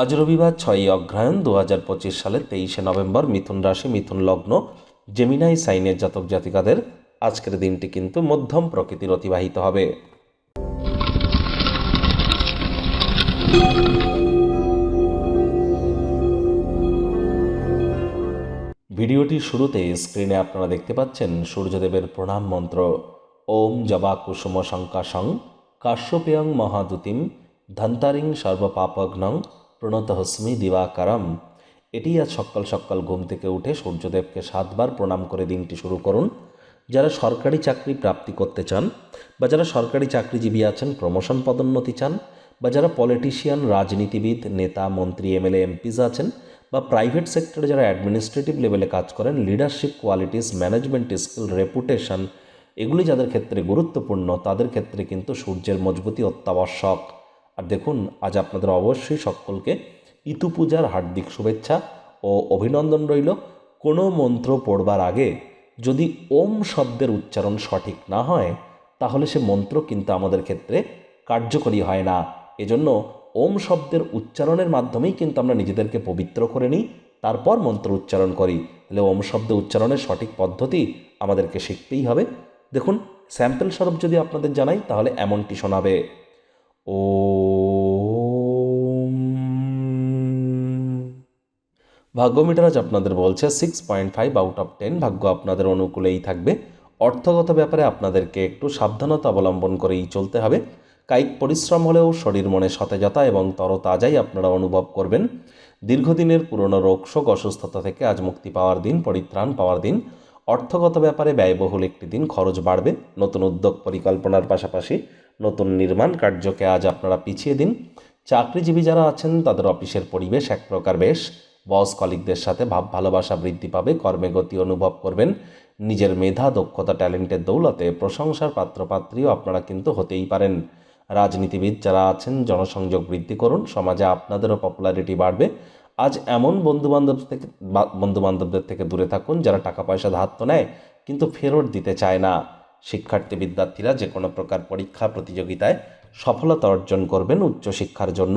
আজ রবিবার ছয়ই অগ্রহায়ণ দু হাজার পঁচিশ সালের তেইশে নভেম্বর মিথুন রাশি, মিথুন লগ্ন জেমিনাই সাইনের জাতক জাতিকাদের আজকের দিনটি কিন্তু মধ্যম প্রকৃতির অতিবাহিত হবে। ভিডিওটির শুরুতে স্ক্রিনে আপনারা দেখতে পাচ্ছেন সূর্যদেবের প্রণাম মন্ত্র। ওম জবা কুসুম শঙ্কাশং কাশ্যপেয়ং মহাদুতিম ধন্তারিং সর্বপাপগ্নং প্রণতহস্মি দিবাকারম। এটি আজ সকাল সকাল ঘুম থেকে উঠে সূর্যদেবকে সাতবার প্রণাম করে দিনটি শুরু করুন। যারা সরকারি চাকরি প্রাপ্তি করতে চান বা যারা সরকারি চাকরিজীবী আছেন, প্রমোশন পদোন্নতি চান বা যারা পলিটিশিয়ান, রাজনীতিবিদ, নেতা, মন্ত্রী, এমএলএ, এমপিস আছেন বা প্রাইভেট সেক্টরে যারা অ্যাডমিনিস্ট্রেটিভ লেভেলে কাজ করেন, leadership qualities, management skill, reputation, এগুলি যাদের ক্ষেত্রে গুরুত্বপূর্ণ, তাদের ক্ষেত্রে কিন্তু সূর্যের মজবুতি অত্যাবশ্যক। আর দেখুন, আজ আপনাদের অবশ্যই সকলকে ইতু পূজার হার্দিক শুভেচ্ছা ও অভিনন্দন রইল। কোনো মন্ত্র পড়বার আগে যদি ওম শব্দের উচ্চারণ সঠিক না হয়, তাহলে সে মন্ত্র কিন্তু আমাদের ক্ষেত্রে কার্যকরী হয় না। এজন্য ওম শব্দের উচ্চারণের মাধ্যমেই কিন্তু আমরা নিজেদেরকে পবিত্র করে নিই, তারপর মন্ত্র উচ্চারণ করি। তাহলে ওম শব্দ উচ্চারণের সঠিক পদ্ধতি আমাদেরকে শিখতেই হবে। দেখুন, স্যাম্পল স্বরূপ যদি আপনাদের জানাই, তাহলে এমনটি শোনাবে। ও ভাগ্য মিটার আজ আপনাদের বলছে six point five out of ten ভাগ্য আপনাদের অনুকূলেই থাকবে। অর্থগত ব্যাপারে আপনাদেরকে একটু সাবধানতা অবলম্বন করেই চলতে হবে। কায়িক পরিশ্রম হলেও শরীর মনে সতেজতা এবং তরতাজাই আপনারা অনুভব করবেন। দীর্ঘদিনের পুরনো রোগশোক অসুস্থতা থেকে আজ মুক্তি পাওয়ার দিন, পরিত্রাণ পাওয়ার দিন। অর্থগত ব্যাপারে ব্যয়বহুল একটি দিন, খরচ বাড়বে। নতুন উদ্যোগ পরিকল্পনার পাশাপাশি নতুন নির্মাণ কার্যকে আজ আপনারা পিছিয়ে দিন। চাকরিজীবী যারা আছেন, তাদের অফিসের পরিবেশ এক প্রকার বেশ। বস কলিকদের সাথে ভাব ভালোবাসা বৃদ্ধি পাবে, কর্মে গতি অনুভব করবেন। নিজের মেধা, দক্ষতা, ট্যালেন্টের দৌলতে প্রশংসার পাত্রপাত্রীও আপনারা কিন্তু হতেই পারেন। রাজনীতিবিদ যারা আছেন, জনসংযোগ বৃদ্ধি করুন, সমাজে আপনাদেরও পপুলারিটি বাড়বে। আজ এমন বন্ধুবান্ধব থেকে বন্ধুবান্ধবদের থেকে দূরে থাকুন যারা টাকা পয়সা ধার তো নেয়, কিন্তু ফেরত দিতে চায় না। শিক্ষার্থী বিদ্যার্থীরা যে কোনো প্রকার পরীক্ষা, প্রতিযোগিতায় সফলতা অর্জন করবেন উচ্চশিক্ষার জন্য।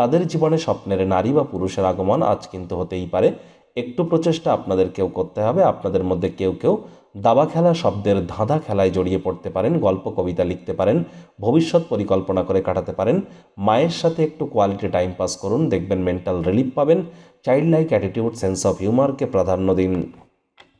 তাদের জীবনে স্বপ্নের নারী বা পুরুষের আগমন আজ কিন্তু হতেই পারে। একটু প্রচেষ্টা আপনাদের কেউ করতে হবে। আপনাদের মধ্যে কেউ কেউ দাবা খেলা, শব্দের ধাঁধা খেলায় জড়িয়ে পড়তে পারেন, গল্প, কবিতা লিখতে পারেন, ভবিষ্যৎ পরিকল্পনা করে কাটাতে পারেন। মায়ের সাথে একটু কোয়ালিটি টাইম পাস করুন, দেখবেন মেন্টাল রিলিফ পাবেন। Child like attitude sense of হিউমারকে প্রাধান্য দিন।